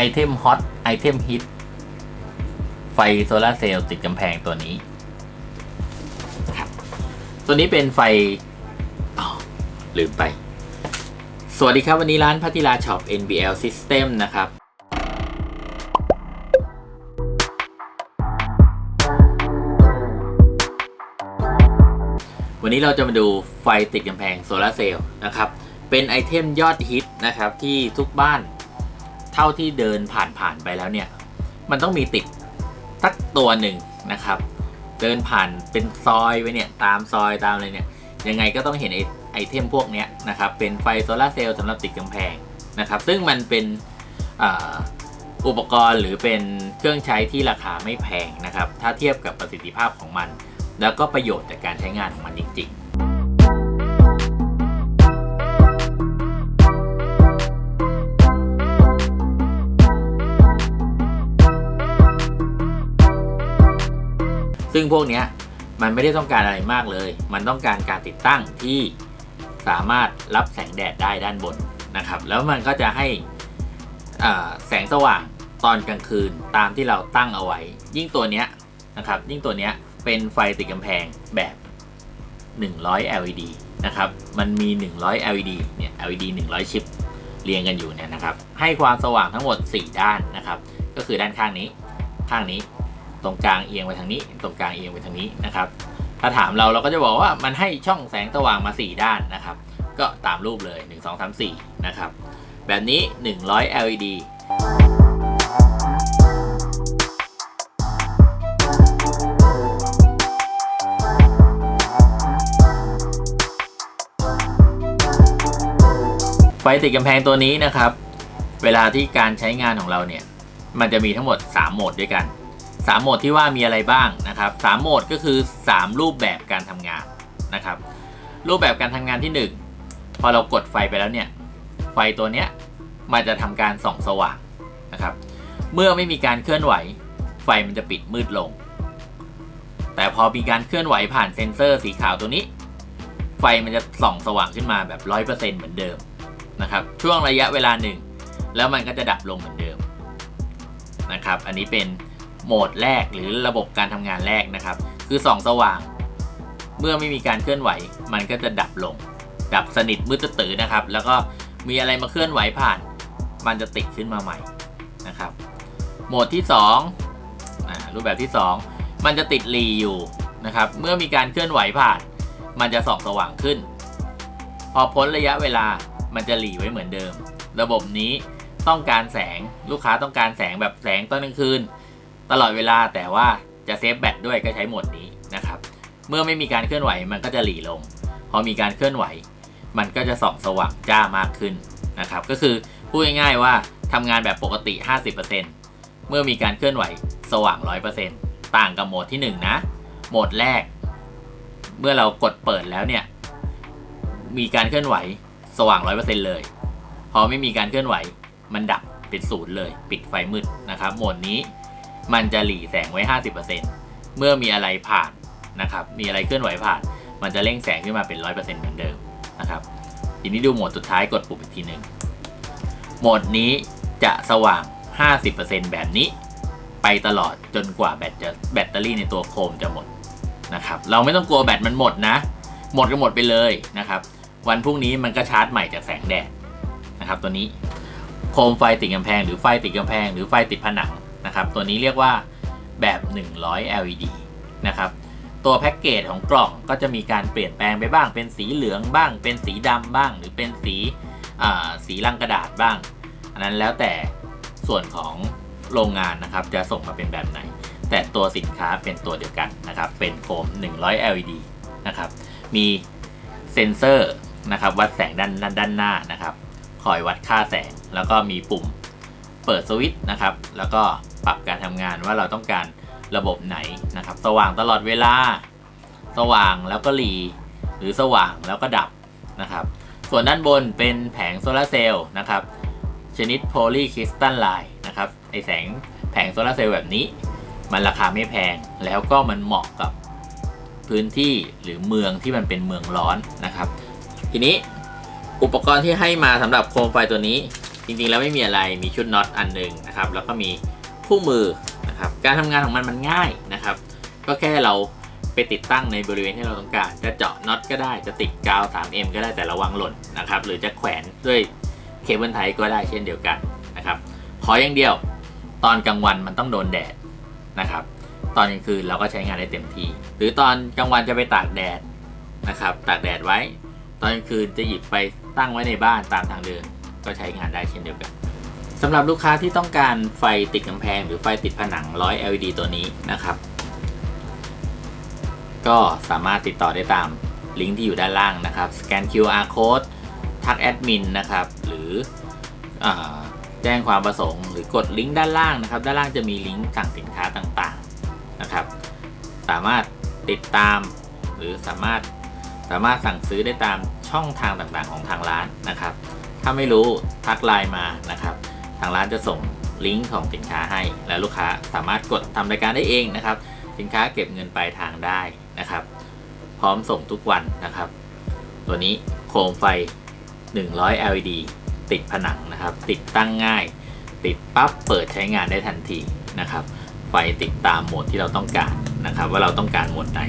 อเทมฮอตไอเทมฮิตไฟโซลาร์เซลล์ติดกำแพงตัวนี้ครับตัวนี้เป็นไฟอ๋อลืมไป สวัสดีครับวันนี้ร้านพัทิลาช็อป NBL System นะครับวันนี้เราจะมาดูไฟติดกำแพงโซลาร์เซลล์นะครับ เป็นไอเทมยอดฮิตนะครับที่ทุกบ้าน เท่าที่เดินผ่านๆไปแล้วเนี่ย มันต้องมีติดสักตัวหนึ่งนะครับ เดินผ่านเป็นซอยไปเนี่ยตามซอยตามอะไรเนี่ยยังไงก็ต้องเห็นไอไอเทมพวกเนี้ยนะครับเป็นไฟโซลาเซลล์สำหรับติดกำแพงนะครับ ซึ่งมันเป็นอุปกรณ์หรือเป็นเครื่องใช้ที่ราคาไม่แพงนะครับ ถ้าเทียบกับประสิทธิภาพของมัน แล้วก็ประโยชน์จากการใช้งานของมันจริงๆ ซึ่งพวกนี้มันไม่ได้ต้องการอะไรมากเลย มันต้องการการติดตั้งที่สามารถรับแสงแดดได้ด้านบนนะครับ แล้วมันก็จะให้แสงสว่างตอนกลางคืนตามที่เราตั้งเอาไว้ ยิ่งตัวเนี้ยนะครับ ยิ่งตัวเนี้ยเป็นไฟติดกำแพงแบบ 100 LED นะครับ มันมี 100 LED เนี่ย LED 100 ชิปเรียงกันอยู่เนี่ยนะครับ ให้ความสว่างทั้งหมด 4 ด้านนะครับ ก็คือด้านข้างนี้ ข้างนี้ ตรงกลางเอียงไปทางนี้ ตรงกลางเอียงไปทางนี้นะครับ ถ้าถามเราเราก็จะบอกว่ามันให้ช่องแสงสว่างมา 4 ด้านนะครับ ก็ตามรูปเลย 1 2 3 4 นะครับ แบบนี้ 100 LED ไฟติดกำแพงตัวนี้นะครับ เวลาที่การใช้งานของเราเนี่ย มันจะมีทั้งหมด 3 โหมดด้วยกัน 3โหมดที่ว่ามีอะไรบ้างนะครับ3โหมดก็คือ 3 รูปแบบการทำงานนะครับ รูปแบบการทำงานที่ 1 พอเรากดไฟไปแล้วเนี่ย ไฟตัวเนี้ยมันจะทำการส่องสว่างนะครับ เมื่อไม่มีการเคลื่อนไหว ไฟมันจะปิดมืดลง แต่พอมีการเคลื่อนไหวผ่านเซ็นเซอร์สีขาวตัวนี้ ไฟมันจะส่องสว่างขึ้นมาแบบ 100%เหมือนเดิมนะครับ ช่วงระยะเวลาหนึ่ง แล้วมันก็จะดับลงเหมือนเดิมนะครับ อันนี้เป็น โหมดแรกหรือระบบการทำงานแรกนะครับ คือส่องสว่าง เมื่อไม่มีการเคลื่อนไหว มันก็จะดับลง ดับสนิทมืดตื้อนะครับ แล้วก็มีอะไรมาเคลื่อนไหวผ่าน มันจะติดขึ้นมาใหม่นะครับ โหมดที่2อ่ารูปแบบที่ 2 มันจะติดรีอยู่นะครับ เมื่อมีการเคลื่อนไหวผ่าน มันจะส่องสว่างขึ้น พอพ้นระยะเวลามันจะหลีไว้เหมือนเดิม ระบบนี้ต้องการแสงลูกค้าต้องการแสงแบบแสงตอนกลางคืน ตลอดเวลาแต่ว่าจะเซฟแบตด้วยก็ใช้โหมดนี้นะครับ เมื่อไม่มีการเคลื่อนไหวมันก็จะหลีลง พอมีการเคลื่อนไหว มันก็จะส่องสว่างจ้ามากขึ้นนะครับ ก็คือพูดง่ายๆว่าทำงานแบบปกติ 50%เมื่อมีการเคลื่อนไหวสว่าง 100%ต่างกับโหมดที่ 1 นะ โหมดแรก เมื่อเรากดเปิดแล้วเนี่ย มีการเคลื่อนไหวสว่าง 100%เลย พอไม่มีการเคลื่อนไหว มันดับเป็นศูนย์เลย ปิดไฟมืดนะครับ โหมดนี้ มันจะหลีแสงไว้ 50%เมื่อมีอะไรผ่านนะครับ มีอะไรเคลื่อนไหวผ่าน มันจะเร่งแสงขึ้นมาเป็น 100%เหมือนเดิมนะครับ ทีนี้ดูโหมดสุดท้ายกดปุ่มอีกทีหนึ่งโหมดนี้จะสว่าง 50%แบบนี้ ไปตลอดจนกว่าแบตจะแบตเตอรี่ในตัวโคมจะหมดนะครับ เราไม่ต้องกลัวแบตมันหมดนะ หมดก็หมดไปเลยนะครับ วันพรุ่งนี้มันก็ชาร์จใหม่จากแสงแดดนะครับตัวนี้ โคมไฟติดกำแพงหรือไฟติดกำแพง หรือไฟติดผนัง นะครับ ตัวนี้เรียกว่าแบบ 100 LED นะครับ ตัวแพ็กเกจของกล่องก็จะมีการเปลี่ยนแปลงไปบ้าง เป็นสีเหลืองบ้าง เป็นสีดำบ้าง หรือเป็นสีสีลังกระดาษบ้าง อันนั้นแล้วแต่ส่วนของโรงงานนะครับ จะส่งมาเป็นแบบไหน แต่ตัวสินค้าเป็นตัวเดียวกันนะครับ เป็นโคม100 LED นะครับ มีเซ็นเซอร์นะครับวัดแสงด้านด้านหน้านะครับ คอยวัดค่าแสง แล้วก็มีปุ่มเปิดสวิตช์นะครับ แล้วก็ ปรับการทำงานว่าเราต้องการระบบไหนนะครับ สว่างตลอดเวลา สว่างแล้วก็หลีหรือสว่างแล้วก็ดับนะครับ ส่วนด้านบนเป็นแผงโซลาร์เซลล์นะครับชนิดโพลีคริสตัลไลน์นะครับไอแสงแผงโซลาร์เซลล์แบบนี้ มันราคาไม่แพงแล้วก็มันเหมาะกับพื้นที่หรือเมืองที่มันเป็นเมืองร้อนนะครับ ทีนี้อุปกรณ์ที่ให้มาสำหรับโคมไฟตัวนี้ จริงๆแล้วไม่มีอะไรมีชุดน็อตอันหนึ่งนะครับ แล้วก็มี คู่มือนะครับการทำงานของมันมันง่ายนะครับ ก็แค่เราไปติดตั้งในบริเวณที่เราต้องการ จะเจาะน็อตก็ได้จะติดกาว 3M ก็ได้แต่ระวังหล่นนะครับหรือจะแขวนด้วยเคเบิลไทก็ได้เช่นเดียวกันนะครับขออย่างเดียวตอนกลางวันมันต้องโดนแดดนะครับ ตอนกลางคืนเราก็ใช้งานได้เต็มที่ หรือตอนกลางวันจะไปตากแดดนะครับ ตากแดดไว้ ตอนกลางคืนจะหยิบไปตั้งไว้ในบ้านตามทางเดินก็ใช้งานได้เช่นเดียวกัน สำหรับลูกค้าที่ต้องการไฟติดกำแพงหรือไฟติดผนัง 100 LED ตัวนี้นะครับ ก็สามารถติดต่อได้ตามลิงก์ที่อยู่ด้านล่างนะครับ สแกน QR code ทักแอดมินนะครับ หรืออแจ้งความประสงค์หรือกดลิงก์ด้านล่างนะครับ ด้านล่างจะมีลิงก์สั่งสินค้าต่างๆนะครับ สามารถติดตามหรือสามารถสามารถสั่งซื้อได้ตามช่องทางต่างๆของทางร้านนะครับ ถ้าไม่รู้ทักไลน์มานะครับ ทางร้านจะส่งลิงก์ของสินค้าให้ และลูกค้าสามารถกดทำรายการได้เองนะครับ สินค้าเก็บเงินปลายทางได้นะครับ พร้อมส่งทุกวันนะครับ ตัวนี้โคมไฟ 100 LED ติดผนังนะครับ ติดตั้งง่าย ติดปั๊บเปิดใช้งานได้ทันทีนะครับ ไฟติดตามโหมดที่เราต้องการนะครับ ว่าเราต้องการโหมดไหน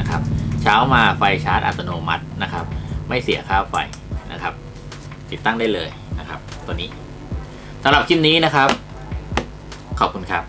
นะครับ เช้ามาไฟชาร์จอัตโนมัตินะครับ ไม่เสียค่าไฟนะครับ ติดตั้งได้เลยนะครับ ตัวนี้ สำหรับคลิปนี้นะครับ ขอบคุณครับ